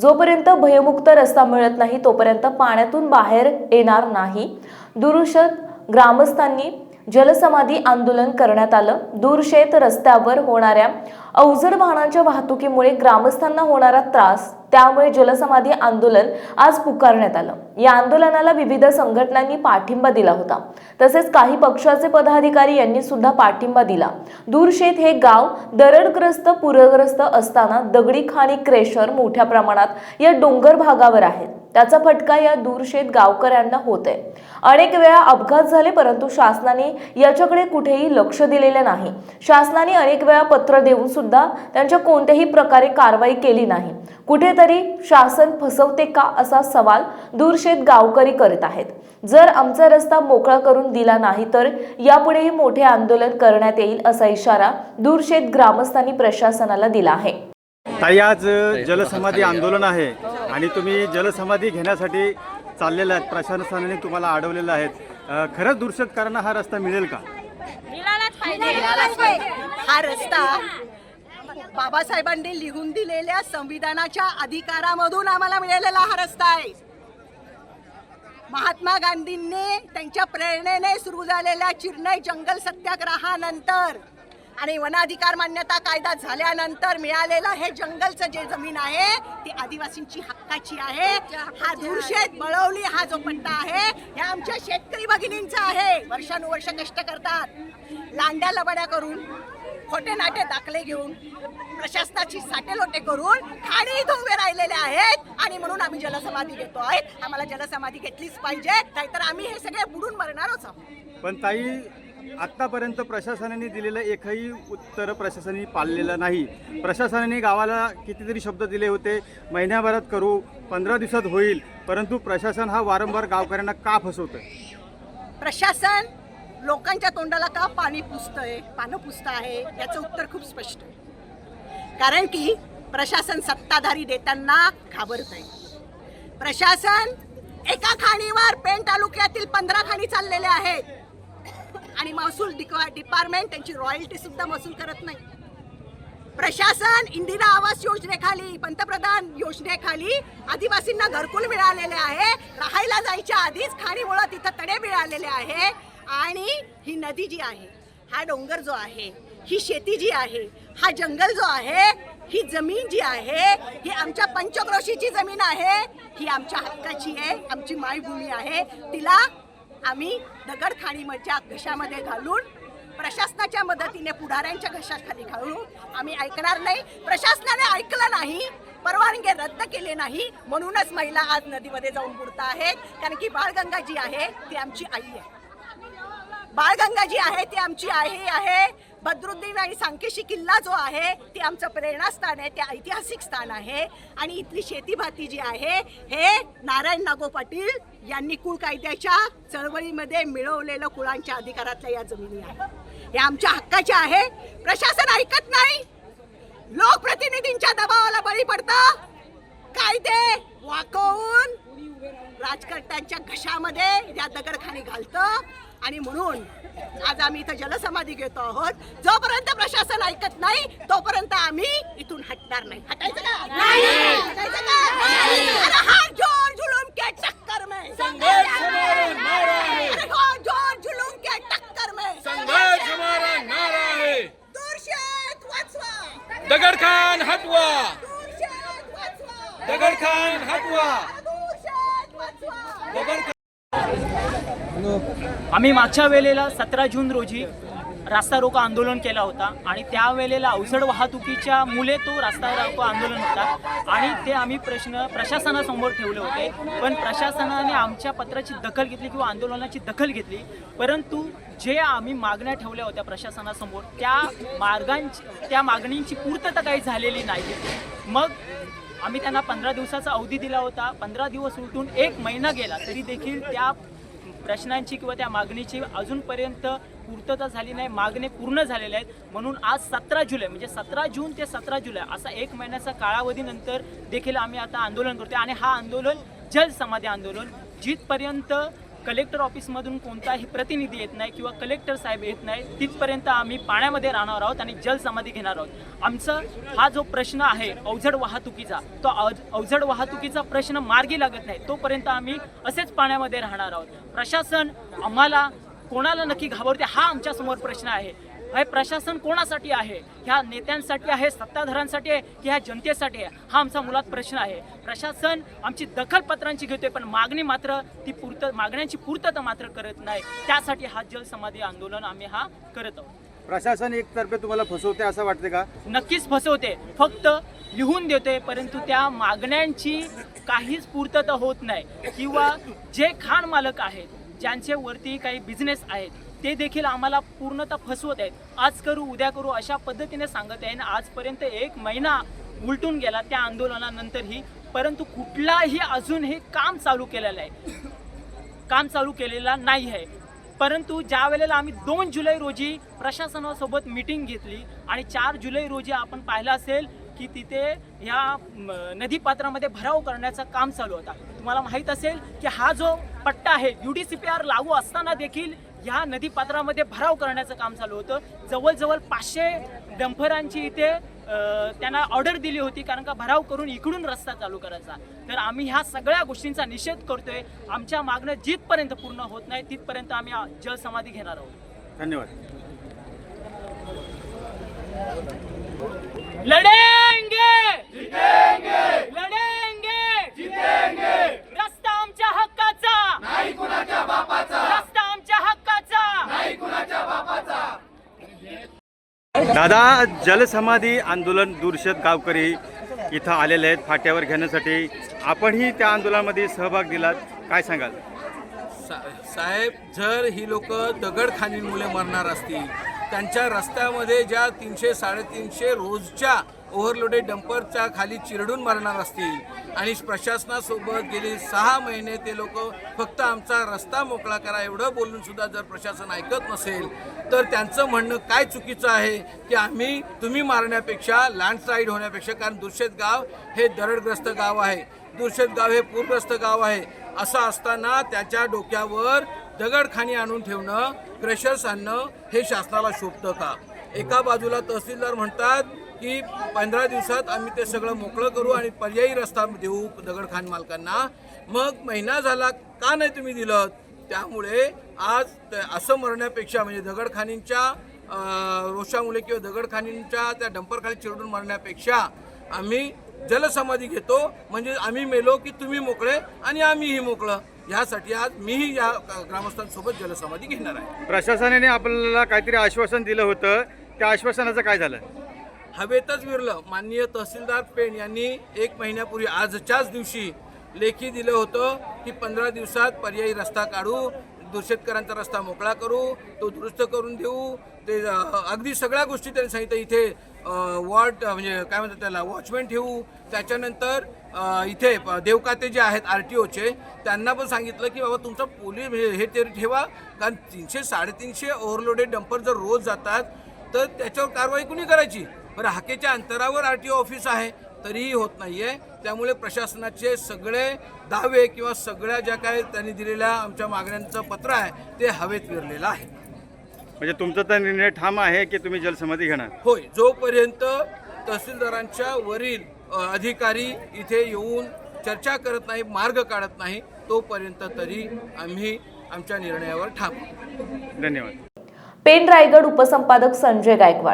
जोपर्यंत भयमुक्त रस्ता मिळत नाही तोपर्यंत पाण्यातून बाहेर येणार नाही. दुरुषत ग्रामस्थांनी जलसमाधी आंदोलन करण्यात आलं. दूरशेत रस्त्यावर होणाऱ्या अवजड वाहनांच्या वाहतुकीमुळे ग्रामस्थांना होणारा त्रास त्यामुळे जलसमाधी आंदोलन आज पुकारण्यात आलं. या आंदोलनाला विविध संघटनांनी पाठिंबा दिला होता. तसेच काही पक्षाचे पदाधिकारी यांनी सुद्धा पाठिंबा दिला. दूरशेत हे गाव दरडग्रस्त पूरग्रस्त असताना दगडी खाणी क्रेशर मोठ्या प्रमाणात या डोंगर भागावर आहेत. त्याचा फटका या दूरशेत गावकऱ्यांना होत आहे अनेक वेळा अपघात झाले परंतु शासनाने याच्याकडे कुठेही लक्ष दिलेले नाही. शासनाने अनेक वेळा पत्र देऊन सुद्धा त्यांच्या कोणत्याही प्रकारे कारवाई केली नाही. कुठेतरी शासन फसवते का असा सवाल दूरशेत गावकरी करीत आहेत. जर आमचा रस्ता मोकळा करून दिला नाही तर यापुढेही मोठे आंदोलन करण्यात येईल असा इशारा दूरशेत ग्रामस्थांनी प्रशासनाला दिला आहे. आज जलसमाधी आंदोलन आहे. आणि तुम्ही जलसमाधी घेण्यासाठी चाललेला आहेत प्रशासनाने तुम्हाला अडवलेलं आहेत. खरंच दुर्शतकारांना हा रस्ता मिळेल का? हा रस्ता बाबासाहेबांनी लिहून दिलेल्या संविधानाच्या अधिकारामधून आम्हाला मिळालेला हा रस्ता आहे. महात्मा गांधींनी त्यांच्या प्रेरणेने सुरू झालेल्या चिरनई जंगल सत्याग्रहानंतर आणि वनाधिकार मान्यता कायदा झाल्यानंतर मिळालेलं हे जंगलचं जे जमीन आहे ती आदिवासींची हक्काची आहे. हा धुळशेत बळवली हा जो पट्टा आहे हे आमच्या शेतकरी भगिनींचा आहे. वर्षानुवर्ष कष्ट करतात. लांड्या लबड्या करून खोटे नाटे दाखले घेऊन प्रशासनाची साटेलोटे करून खाणी इथं उभे राहिलेले आहेत आणि म्हणून आम्ही जलसमाधी घेतो आहेत. आम्हाला जलसमाधी घेतलीच पाहिजे. नाहीतर आम्ही हे सगळे बुडून मरणारच आहोत. पण ताई आत्तापर्यंत प्रशासनाने दिलेलं एकही उत्तर प्रशासनाने पाळलेलं नाही. प्रशासनाने गावाला कितीतरी शब्द दिले होते महिन्याभरात करू पंधरा दिवसात होईल परंतु प्रशासन हा वारंवार गावकऱ्यांना का फसवतोय? प्रशासन लोकांच्या तोंडाला का पाणी पुसतंय पानं पुसत आहे याचं उत्तर खूप स्पष्ट आहे. कारण की प्रशासन सत्ताधारी देताना घाबरत आहे प्रशासन एका खाणीवर पेण तालुक्यातील पंधरा खाणी चाललेले आहेत. आणि महसूल डिपार्टमेंट त्यांची रॉयल्टी सुद्धा महसूल करत नाही. प्रशासन इंदिरा आवास योजनेखाली पंतप्रधान योजनेखाली आदिवासींना घरकुल मिळालेले आहे. राहायला जायच्या आधीच खाणीमुळं तिथं तडे मिळालेले आहे. आणि ही नदी जी आहे हा डोंगर जो आहे ही शेती जी आहे हा जंगल जो आहे ही जमीन जी आहे ही आमच्या पंचक्रोशीची जमीन आहे ही आमच्या हक्काची आहे आमची मायभूमी आहे. तिला आम्ही दगडखाणीच्या घशामध्ये घालून प्रशासनाच्या मदतीने पुढाऱ्यांच्या घशाखाली घालून आम्ही ऐकणार नाही. प्रशासनाने ऐकलं नाही परवानगी रद्द केले नाही म्हणूनच महिला आज नदीमध्ये जाऊन बुडत आहेत. कारण की बाळगंगा जी आहे ती आमची आई आहे. बाळगंगा जी आहे ती आमची आई आहे. बद्रुद्दीन आणि सांकेशी किल्ला जो आहे ते आमचं प्रेरणास्थान आहे ते ऐतिहासिक स्थान आहे. आणि इथली शेतीभाती जी आहे हे नारायण नागो पाटील यांनी कुळ कायद्याच्या चळवळीमध्ये मिळवलेलं कुळांच्या अधिकारातल्या या जमिनी आहे हे आमच्या हक्काच्या आहे. प्रशासन ऐकत नाही. लोकप्रतिनिधींच्या दबावाला बळी पडतं कायदे वाकवून राजकर्त्यांच्या घशामध्ये या दगडखानी घालतं. आणि म्हणून आज आम्ही इथं जलसमाधी घेतो आहोत. जोपर्यंत प्रशासन ऐकत नाही तोपर्यंत आम्ही इथून हटणार नाही. हटायचं का? हटायचं का अरे हा जोर जुलूम के टक्कर में अरे हा जोर जुलूम के टक्कर में संघर्ष हमारा नारा है दूरशेत वाचवा दगडखान हटवा दूरशेत वाचवा दगडखान हटवा दूरशेत वाचवा दगड आम्ही मागच्या वेळेला सतरा जून रोजी रास्ता रोको आंदोलन केला होता आणि त्यावेळेला अवजड वाहतुकीच्या मुले तो रास्ता रोको आंदोलन होता. आणि ते आम्ही प्रश्न प्रशासनासमोर ठेवले होते. पण प्रशासनाने आमच्या पत्राची दखल घेतली किंवा आंदोलनाची दखल घेतली. परंतु जे आम्ही मागण्या ठेवल्या होत्या प्रशासनासमोर त्या मार्गांची त्या मागणींची पूर्तता काही झालेली नाही. मग आम्ही त्यांना पंधरा दिवसाचा अवधी दिला होता. पंधरा दिवस उलटून एक महिना गेला तरी देखील त्या प्रश्नांची किंवा त्या मागणीची अजूनपर्यंत पूर्तता झाली नाही मागणे पूर्ण झालेले आहेत. म्हणून आज सतरा जुलै म्हणजे सतरा जून ते सतरा जुलै असा एक महिन्याचा कालावधीनंतर देखील आम्ही आता आंदोलन करतोय. आणि हा आंदोलन जल समाधी आंदोलन जिथपर्यंत कलेक्टर ऑफिसमधून कोणताही प्रतिनिधी येत नाही किंवा कलेक्टर साहेब येत नाही तिथपर्यंत आम्ही पाण्यामध्ये राहणार आहोत आणि जलसमाधी घेणार आहोत. आमचा हा जो प्रश्न आहे अवजड वाहतुकीचा तो अवजड वाहतुकीचा प्रश्न मार्गी लागत नाही तोपर्यंत आम्ही असेच पाण्यामध्ये राहणार आहोत. प्रशासन आम्हाला कोणाला नक्की घाबरते हा आमच्यासमोर प्रश्न आहे. हे प्रशासन कोणासाठी आहे? ह्या नेत्यांसाठी आहे सत्ताधाऱ्यांसाठी आहे की ह्या जनतेसाठी आहे? हा आमचा मुळात प्रश्न आहे. प्रशासन आमची दखल पत्रांची घेतोय पण मागणी मात्र ती पूर्त मागण्यांची पूर्तता मात्र करत नाही. त्यासाठी हा जलसमाधी आंदोलन आम्ही हा करत आहोत. प्रशासन एकतर्फे तुम्हाला फसवते असं वाटते का? नक्कीच फसवते. फक्त लिहून देते परंतु त्या मागण्यांची काहीच पूर्तता होत नाही. किंवा जे खाण मालक आहेत ज्यांचे वरती काही बिझनेस आहेत ते देखील आम्हाला पूर्णतः फसवत आहेत. आज करू उद्या करू अशा पद्धतीने सांगत आहे. आणि आजपर्यंत एक महिना उलटून गेला त्या आंदोलनानंतरही. परंतु कुठलाही अजून हे काम चालू केलेलं आहे. काम चालू केलेला नाही आहे. परंतु ज्या वेळेला आम्ही दोन जुलै रोजी प्रशासनासोबत मीटिंग घेतली आणि चार जुलै रोजी आपण पाहिलं असेल की तिथे ह्या नदीपात्रामध्ये भराव करण्याचं काम चालू होता. तुम्हाला माहीत असेल की हा जो पट्टा आहे U D C P R लागू असताना देखील ह्या नदीपात्रामध्ये भराव करण्याचं काम चालू होतं. जवळजवळ पाचशे डंपरांची इथे त्यांना ऑर्डर दिली होती कारण का भराव करून इकडून रस्ता चालू करायचा. तर आम्ही ह्या सगळ्या गोष्टींचा निषेध करतोय. आमच्या मागण्या जिथपर्यंत पूर्ण होत नाही तिथपर्यंत आम्ही जलसमाधी घेणार आहोत. धन्यवाद. लढेंगे लढेंगे रस्ता आमच्या हक्काचा नाही कुणाच्या बापाचा रस्ता आमच्या हक्काचा दादा जलसमाधी आंदोलन दूरशत गावकरी इथं आलेले आहेत फाट्यावर घेण्यासाठी. आपणही त्या आंदोलनामध्ये सहभाग दिलात. काय सांगाल? सा- साहेब जर ही लोक दगडखानींमुळे मरणार असतील त्यांच्या रस्त्यामध्ये ज्या तीनशे साडेतीनशे रोजच्या ओव्हरलोडेड डंपरच्या खाली चिरडून मरणार असतील आणि प्रशासनासोबत गेली सहा महिने ते लोक फक्त आमचा रस्ता मोकळा करा एवढं बोलून सुद्धा जर प्रशासन ऐकत नसेल तर त्यांचं म्हणणं काय चुकीचं आहे की आम्ही तुम्ही मारण्यापेक्षा लँडस्लाईड होण्यापेक्षा कारण दुर्शेत गाव हे दरडग्रस्त गाव आहे. दुर्शेत गाव हे पूरग्रस्त गाव आहे. असं असताना त्याच्या डोक्यावर दगडखानी आणून ठेवणं क्रेशर्स आणणं हे शासनाला शोभतं का? एका बाजूला तहसीलदार म्हणतात की पंधरा दिवसात आम्ही ते सगळं मोकळं करू आणि पर्यायी रस्ता देऊ दगडखान मालकांना. मग महिना झाला का नाही तुम्ही दिलं? त्यामुळे आज ते- असं मरण्यापेक्षा म्हणजे दगडखानींच्या रोषामुळे किंवा दगडखानींच्या त्या डंपरखाली चिरडून मरण्यापेक्षा आम्ही जलसमाधी घेतो. म्हणजे आम्ही मेलो की तुम्ही मोकळे आणि आम्हीही मोकळं. ह्यासाठी आज मीही या ग्रामस्थांसोबत जलसमाधी घेणार आहे. प्रशासनाने आपल्याला काहीतरी आश्वासन दिलं होतं. त्या आश्वासनाचं काय झालं? हवेतच विरलं. माननीय तहसीलदार पेण यांनी एक महिन्यापूर्वी आजच्याच दिवशी लेखी दिलं होतं की पंधरा दिवसात पर्यायी रस्ता काढू दुर्शेतकरांचा रस्ता मोकळा करू तो दुरुस्त करून देऊ. ते अगदी सगळ्या गोष्टी त्यांनी सांगितलं इथे वॉर्ड म्हणजे काय म्हणतात त्याला वॉचमॅन ठेवू. त्याच्यानंतर इथे प- देवकाते जे आहेत आर टी ओचे त्यांना पण सांगितलं की बाबा तुमचा पोलीस म्हणजे हे ते ठेवा. कारण तीनशे साडेतीनशे ओव्हरलोडेड डंपर जर रोज जातात तर त्याच्यावर कारवाई कुणी करायची? बरं हाकेच्या अंतरावर आर टी ओ ऑफिस आहे तरीही होत नाहीये. त्यामुळे प्रशासनाचे सगळे दावे किंवा सगळ्या ज्या काय त्यांनी दिलेल्या आमच्या मागण्यांचं पत्र आहे ते हवेत विरलेलं आहे. म्हणजे तुमचा तर निर्णय ठाम आहे की तुम्ही जलसमाधी घेणार? होय जोपर्यंत तहसीलदारांच्या वरील अधिकारी इथे येऊन चर्चा करत नाही मार्ग काढत नाही तोपर्यंत तरी आम्ही आमच्या निर्णयावर ठाम आहोत. धन्यवाद. पेन रायगड उपसंपादक संजय गायकवाड.